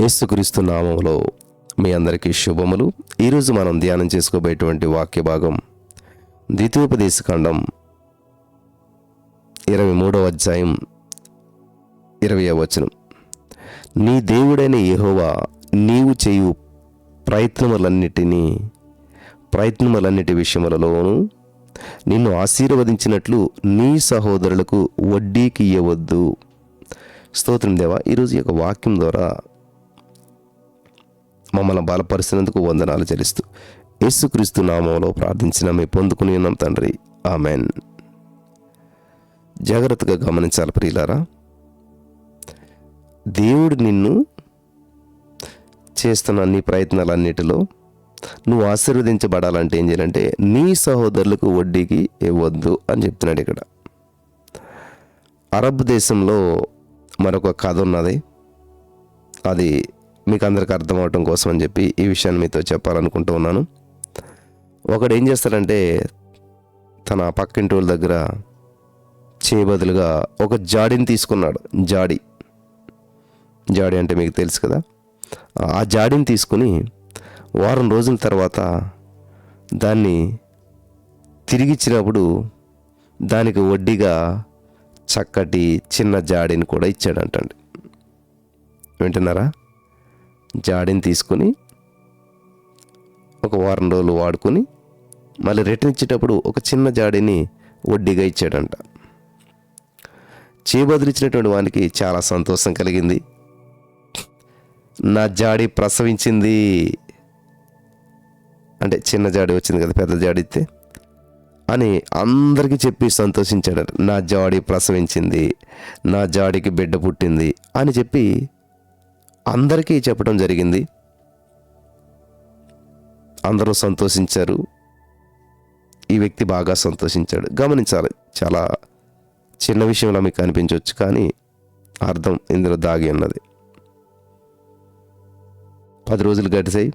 యేసుక్రీస్తు నామములో మీ అందరికీ శుభములు. ఈరోజు మనం ధ్యానం చేసుకోబోయేటువంటి వాక్య భాగం ద్వితీయోపదేశకాండం ఇరవై మూడవ అధ్యాయం ఇరవై వచనం. నీ దేవుడైన యహోవా నీవు చేయు ప్రయత్నములన్నిటినీ ప్రయత్నములన్నిటి విషయములలోనూ నిన్ను ఆశీర్వదించినట్లు నీ సహోదరులకు వడ్డీకి ఇవ్వవద్దు స్తోత్రం దేవా ఈరోజు ఈ యొక్క వాక్యం ద్వారా మమ్మల్ని బలపరిచినందుకు వందనాలు చెల్లిస్తూ యేసుక్రీస్తు నామంలో ప్రార్థించిన మీ పొందుకుని ఉన్నాం తండ్రి. ఆమెన్. జాగ్రత్తగా గమనించాలి ప్రియులారా. దేవుడు నిన్ను చేస్తున్న నీ ప్రయత్నాలన్నిటిలో నువ్వు ఆశీర్వదించబడాలంటే ఏం చేయాలంటే నీ సహోదరులకు వడ్డీకి ఇవ్వద్దు అని చెప్తున్నాడు ఇక్కడ. అరబ్ దేశంలో మరొక కథ ఉన్నది. అది మీకు అందరికి అర్థం అవటం కోసం అని చెప్పి ఈ విషయాన్ని మీతో చెప్పాలనుకుంటూ ఉన్నాను. ఒకడు ఏం చేస్తాడంటే తన పక్కింటి వాళ్ళ దగ్గర చేయబదులుగా ఒక జాడిని తీసుకున్నాడు. జాడి. జాడి అంటే మీకు తెలుసు కదా. ఆ జాడిని తీసుకుని వారం రోజుల తర్వాత దాన్ని తిరిగిచ్చినప్పుడు దానికి వడ్డీగా చక్కటి చిన్న జాడిని కూడా ఇచ్చాడంటండి. వింటున్నారా? జాడిని తీసుకుని ఒక వారం రోజులు వాడుకొని మళ్ళీ రిటర్న్ ఇచ్చేటప్పుడు ఒక చిన్న జాడిని వడ్డీగా ఇచ్చాడంట. చేబదిలిచ్చినటువంటి వానికి చాలా సంతోషం కలిగింది. నా జాడి ప్రసవించింది. అంటే చిన్న జాడి వచ్చింది కదా పెద్ద జాడి ఇస్తే అని అందరికీ చెప్పి సంతోషించాడట. నా జాడి ప్రసవించింది. నా జాడికి బిడ్డ పుట్టింది అని చెప్పి అందరికీ చెప్పడం జరిగింది. అందరూ సంతోషించారు. ఈ వ్యక్తి బాగా సంతోషించాడు. గమనించాలి. చాలా చిన్న విషయంలో మీకు అనిపించవచ్చు కానీ అర్థం ఇందులో దాగి ఉన్నది. పది రోజులు గడిచాయి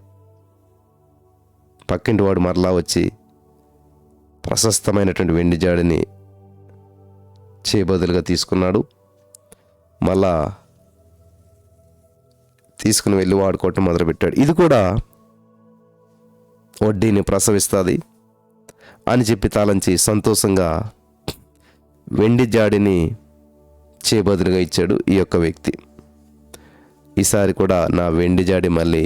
పక్కింటి వాడు మరలా వచ్చి ప్రశస్తమైనటువంటి వెండి జాడిని చేయబదులుగా తీసుకున్నాడు. మళ్ళా తీసుకుని వెళ్ళి వాడుకోవటం మొదలుపెట్టాడు. ఇది కూడా వడ్డీని ప్రసవిస్తుంది అని చెప్పి తాళంచి సంతోషంగా వెండి జాడిని చేయబదులుగా ఇచ్చాడు ఈ యొక్క వ్యక్తి. ఈసారి కూడా నా వెండి జాడి మళ్ళీ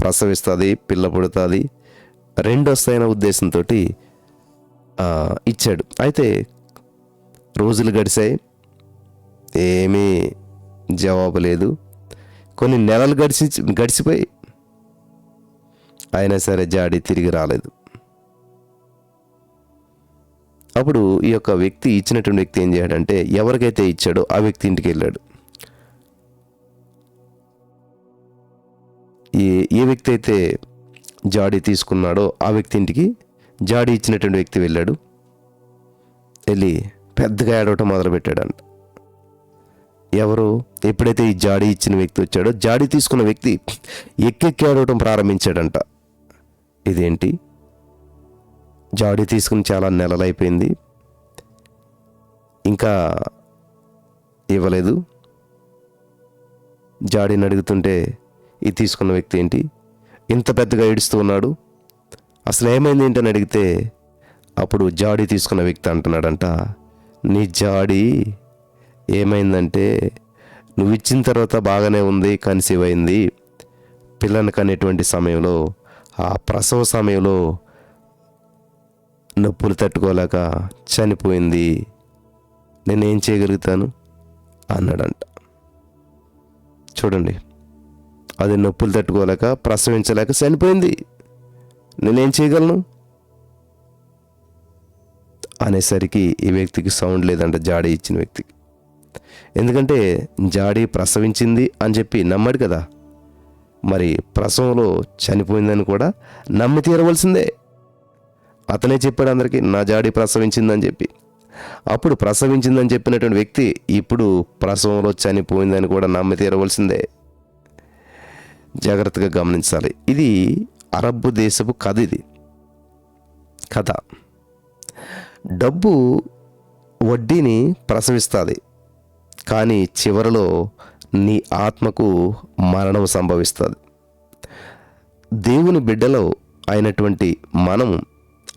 ప్రసవిస్తుంది పిల్ల పుడుతుంది రెండు వస్తాయన్న ఉద్దేశంతో ఇచ్చాడు. అయితే రోజులు గడిచాయి ఏమీ జవాబు లేదు. కొన్ని నెలలు గడిచి గడిచిపోయి అయినా సరే జాడి తిరిగి రాలేదు. అప్పుడు ఈ యొక్క వ్యక్తి ఇచ్చినటువంటి వ్యక్తి ఏం చేయాడంటే ఎవరికైతే ఇచ్చాడో ఆ వ్యక్తి ఇంటికి వెళ్ళాడు. ఏ ఏ వ్యక్తి అయితే జాడీ తీసుకున్నాడో ఆ వ్యక్తి ఇంటికి జాడీ ఇచ్చినటువంటి వ్యక్తి వెళ్ళాడు. వెళ్ళి పెద్దగా ఏడవటం మొదలుపెట్టాడంట. ఎవరు? ఎప్పుడైతే ఈ జాడీ ఇచ్చిన వ్యక్తి వచ్చాడో జాడీ తీసుకున్న వ్యక్తి ఎక్కెక్కి ఆడవటం ప్రారంభించాడంట. ఇదేంటి? జాడీ తీసుకుని చాలా నెలలైపోయింది. ఇంకా ఇవ్వలేదు. జాడీని అడుగుతుంటే ఇది తీసుకున్న వ్యక్తి ఏంటి? ఇంత పెద్దగా ఏడుస్తూ ఉన్నాడు. అసలు ఏమైంది ఏంటని అడిగితే అప్పుడు జాడీ తీసుకున్న వ్యక్తి అంటున్నాడంట నీ జాడీ ఏమైందంటే నువ్వు ఇచ్చిన తర్వాత బాగానే ఉంది కన్సీవ్ అయింది పిల్లని కనేటువంటి సమయంలో ఆ ప్రసవ సమయంలో నొప్పులు తట్టుకోలేక చనిపోయింది. నేనేం చేయగలుగుతాను? అన్నాడంట. చూడండి అది నొప్పులు తట్టుకోలేక ప్రసవించలేక చనిపోయింది. నేనేం చేయగలను? అనేసరికి ఈ వ్యక్తికి సౌండ్ లేదంట జాడీ ఇచ్చిన వ్యక్తికి. ఎందుకంటే జాడీ ప్రసవించింది అని చెప్పి నమ్మాడు కదా. మరి ప్రసవంలో చనిపోయిందని కూడా నమ్మి తీరవలసిందే. అతనే చెప్పాడు అందరికీ నా జాడి ప్రసవించిందని చెప్పి. అప్పుడు ప్రసవించిందని చెప్పినటువంటి వ్యక్తి ఇప్పుడు ప్రసవంలో చనిపోయిందని కూడా నమ్మి తీరవలసిందే. జాగ్రత్తగా గమనించాలి. ఇది అరబ్బు దేశపు కథ ఇది. కథ. డబ్బు వడ్డీని ప్రసవిస్తుంది. కానీ చివరిలో నీ ఆత్మకు మరణం సంభవిస్తుంది. దేవుని బిడ్డలో అయినటువంటి మనం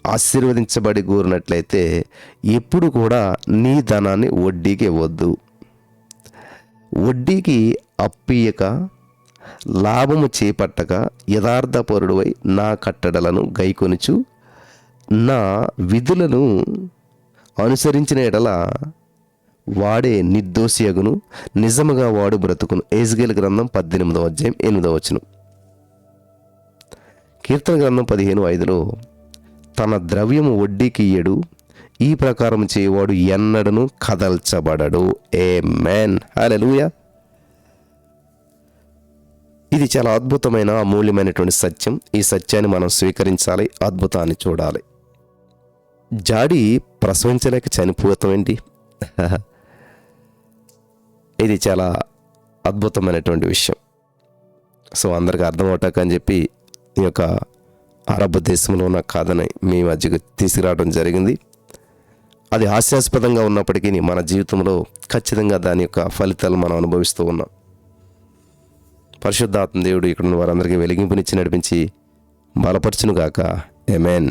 ఆశీర్వదించబడి కూరినట్లయితే ఎప్పుడు కూడా నీ ధనాన్ని వడ్డీకి ఇవ్వద్దు వడ్డీకి అప్పియక లాభము చేపట్టక యథార్థపరుడువై నా కట్టడలను గైకొనుచు నా విధులను అనుసరించిన ఎడల వాడే నిర్దోషియగును నిజముగా వాడు బ్రతుకును. ఏజ్గేల్ గ్రంథం పద్దెనిమిదవ అధ్యాయం ఎనిమిదవ వచనం. కీర్తన గ్రంథం పదిహేను ఐదులో తన ద్రవ్యము వడ్డీకి ఇయ్యడు ఈ ప్రకారం చేయవాడు ఎన్నడను కదల్చబడడు. ఏ మ్యాన్ హల్లెలూయా ఇది చాలా అద్భుతమైన అమూల్యమైనటువంటి సత్యం. ఈ సత్యాన్ని మనం స్వీకరించాలి అద్భుతాన్ని చూడాలి. జాడి ప్రసవించలేక చనిపోతాం ఏంటి ఇది చాలా అద్భుతమైనటువంటి విషయం. సో అందరికి అర్థమవుటాక అని చెప్పి ఈ యొక్క అరబ్ దేశంలో ఉన్న కథని మీ మధ్యకు తీసుకురావడం జరిగింది. అది హాస్యాస్పదంగా ఉన్నప్పటికీ మన జీవితంలో ఖచ్చితంగా దాని యొక్క ఫలితాలు మనం అనుభవిస్తూ ఉన్నాం. పరిశుద్ధాత్మ దేవుడు ఇక్కడ ఉన్న వారందరికీ వెలిగింపునిచ్చి నడిపించి బలపరచునుగాక. ఎమెన్